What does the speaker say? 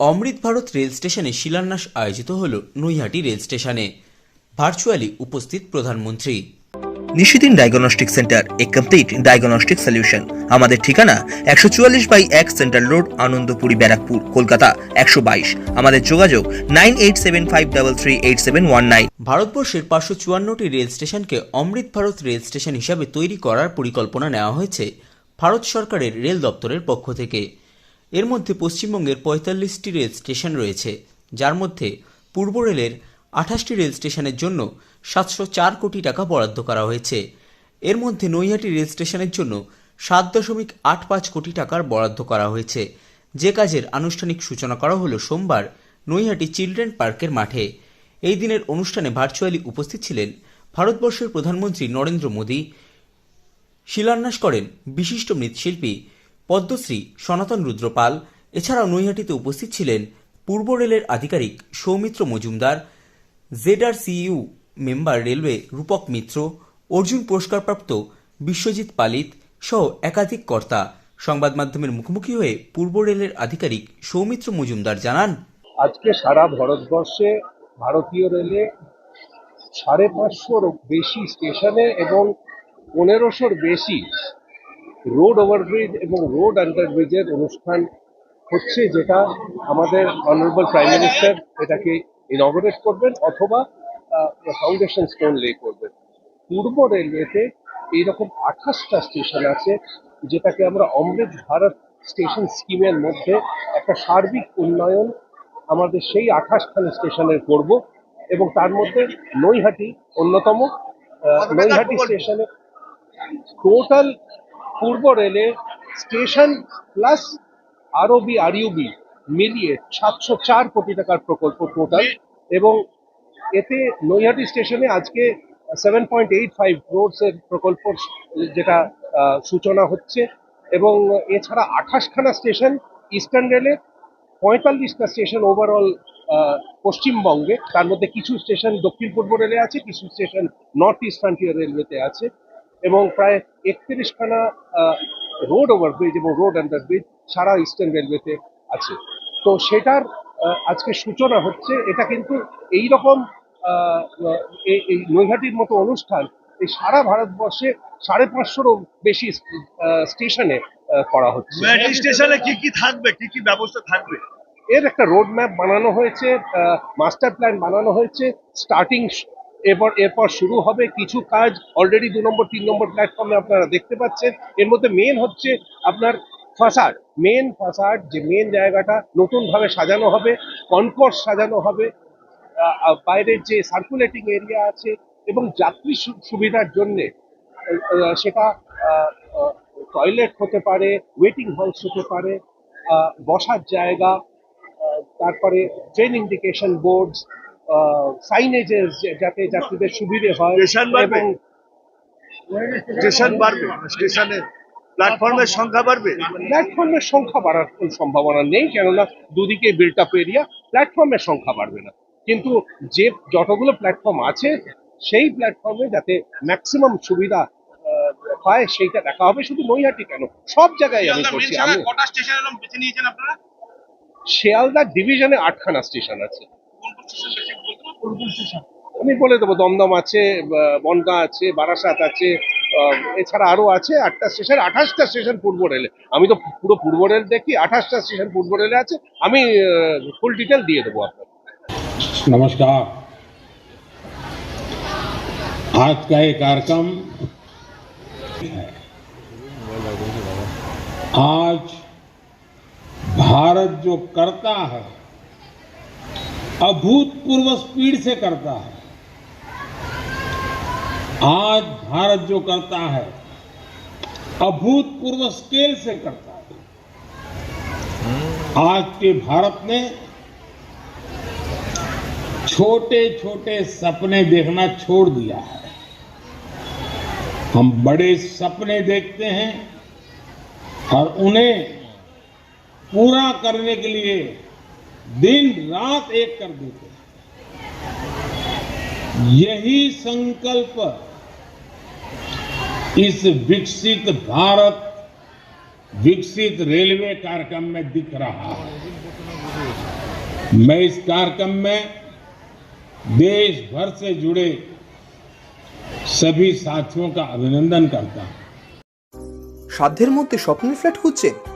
অমৃত Bharat rail স্টেশনে শিলান্যাস আয়োজিত হল নৈহাটি রেল স্টেশনে। ভার্চুয়ালি উপস্থিত প্রধানমন্ত্রী। Nishidin diagnostic centre a complete diagnostic solution আমাদের ঠিকানা একশো চুয়াল্লিশ বাই এক সেন্ট্রাল রোড আনন্দপুরি ব্যারাকপুর কলকাতা একশো বাইশ। আমাদের যোগাযোগ nine eight seven five double three eight seven one nine. ভারতবর্ষের পাঁচশো চুয়ান্নটি রেল স্টেশনকে অমৃত ভারত রেল স্টেশন হিসাবে তৈরি করার পরিকল্পনা নেওয়া হয়েছে ভারত সরকারের রেল দপ্তরের পক্ষ থেকে। এর মধ্যে পশ্চিমবঙ্গের পঁয়তাল্লিশটি রেল স্টেশন রয়েছে, যার মধ্যে পূর্ব রেলের আঠাশটি রেল স্টেশনের জন্য সাতশো চার কোটি টাকা বরাদ্দ করা হয়েছে। এর মধ্যে নৈহাটি রেল স্টেশনের জন্য সাত দশমিক আট পাঁচ কোটি টাকার বরাদ্দ করা হয়েছে। যে কাজের আনুষ্ঠানিক সূচনা করা হলো সোমবার নৈহাটি চিলড্রেন পার্কের মাঠে। এই দিনের অনুষ্ঠানে ভার্চুয়ালি উপস্থিত ছিলেন ভারতবর্ষের প্রধানমন্ত্রী নরেন্দ্র মোদী। শিলান্যাস করেন বিশিষ্ট মৃৎশিল্পী পদ্মশ্রী সনাতন রুদ্রপাল, এছাড়াও নৈহাটিতে উপস্থিত ছিলেন পূর্ব রেলের আধিকারিক সৌমিত্র মজুমদার, জেডার সিইউ মেম্বার রেলওয়ে রূপক মিত্র, অর্জুন পুরস্কারপ্রাপ্ত বিশ্বজিৎ পালিত সহ একাধিক কর্তা। সংবাদ মাধ্যমের মুখোমুখি হয়ে পূর্ব রেলের আধিকারিক সৌমিত্র মজুমদার জানান, আজকে সারা ভারতবর্ষে ভারতীয় রেলে সাড়ে পাঁচশোর বেশি স্টেশনে এবং পনেরোশোর বেশি রোড ওভারব্রিজ এবং রোড আন্ডারব্রিজের অনুষ্ঠান হচ্ছে যেটা আমাদের অনারেবল প্রাইম মিনিস্টার এটাকে ইনগরেট করবেন অথবা ফাউন্ডেশন স্টোন লে করবেন। পূর্ব রেলওয়েতে এইরকম আঠাশটা স্টেশন আছে যেটাকে আমরা অমৃত ভারত স্টেশন স্কিমের মধ্যে একটা সার্বিক উন্নয়ন আমাদের সেই আঠাশখানা স্টেশনের করব এবং তার মধ্যে নৈহাটি অন্যতম নৈহাটি স্টেশনে টোটাল পূর্ব রেলে স্টেশন প্লাস আরওবি আরইউবি মিলিয়ে সাতশো চার কোটি টাকার প্রকল্প টোটাল এবং এতে নৈহাটি স্টেশনে আজকে সেভেন পয়েন্ট এইট ফাইভ এর প্রকল্প যেটা সূচনা হচ্ছে এবং এছাড়া আঠাশখানা স্টেশন ইস্টার্ন রেলে, পঁয়তাল্লিশটা স্টেশন ওভারঅল পশ্চিমবঙ্গে। তার মধ্যে কিছু স্টেশন দক্ষিণ পূর্ব রেলে আছে, কিছু স্টেশন নর্থ ইস্ট ফ্রন্টিয়ার রেলওয়েতে আছে। এবং প্রায় একত্রিশখানা রোড ওভারব্রিজ এবং রোড আন্ডারব্রিজ সারা ইস্টার্ন রেলওয়েতে আছে। তো সেটার আজকে সূচনা হচ্ছে এটা কিন্তু এই রকম এই নৈহাটির মতো অনুষ্ঠান এই সারা ভারতবর্ষে সাড়ে পাঁচশোরও বেশি স্টেশনে করা হচ্ছে। স্টেশনে কি কি থাকবে কি কি ব্যবস্থা থাকবে? এর একটা রোড ম্যাপ বানানো হয়েছে মাস্টার প্ল্যান বানানো হয়েছে স্টার্টিং এরপর এরপর শুরু হবে কিছু কাজ অলরেডি দু নম্বর, তিন নম্বর প্ল্যাটফর্মে আপনারা দেখতে পাচ্ছেন। এর মধ্যে মেন হচ্ছে আপনার ফাসাড মেন ফাসাড যে মেন জায়গাটা নতুনভাবে সাজানো হবে কনকোর্স সাজানো হবে বাইরের যে সার্কুলেটিং এরিয়া আছে এবং যাত্রী সুবিধার জন্যে সেটা টয়লেট হতে পারে ওয়েটিং হলস হতে পারে বসার জায়গা তারপরে ট্রেন ইন্ডিকেশন বোর্ড সাইনেজেস যাতে যাত্রীদের সুবিধে হয় Station বাড়বে? স্টেশন বাড়বে স্টেশনে প্ল্যাটফর্মের সংখ্যা বাড়বে। প্ল্যাটফর্মের সংখ্যা বাড়ার কোনো সম্ভাবনা নেই কেননা দুদিকে বিল্ট আপ এরিয়া প্ল্যাটফর্মের সংখ্যা বাড়বে না। কিন্তু যে যতগুলো প্ল্যাটফর্ম আছে সেই প্ল্যাটফর্মে যাতে ম্যাক্সিমাম সুবিধা আহ, পায় সেইটা দেখা হবে শুধু নৈহাটি কেন? সব জায়গায় আমি করছি আমি স্টেশন শিয়ালদা ডিভিশনে আটখানা স্টেশন আছে। আমি বলে দেবো দমদম আছে বা- বনগাঁ আছে বারাসাত আছে আহ, এছাড়া আরো আছে আটটা স্টেশন আঠাশটা স্টেশন পূর্ব রেলে আমি তো পুরো পূর্ব রেল দেখি আঠাশটা স্টেশন পূর্ব রেলে আছে আমি ফুল ডিটেল দিয়ে দেবো আপনাকে नमस्कार आज का ये कार्यक्रम है आज भारत जो करता है अभूतपूर्व स्पीड से करता है। आज भारत जो करता है, अभूतपूर्व स्केल से करता है। आज के भारत ने छोटे छोटे सपने देखना छोड़ दिया है। हम बड़े सपने देखते हैं और उन्हें पूरा करने के लिए दिन रात एक कर देते हैं यही संकल्प इस विकसित भारत विकसित रेलवे कार्यक्रम में दिख रहा है मैं इस कार्यक्रम में देश भर से जुड़े सभी साथियों का अभिनंदन करता हूं সাধ্যের মধ্যে স্বপ্নের ফ্ল্যাট খুঁজছেন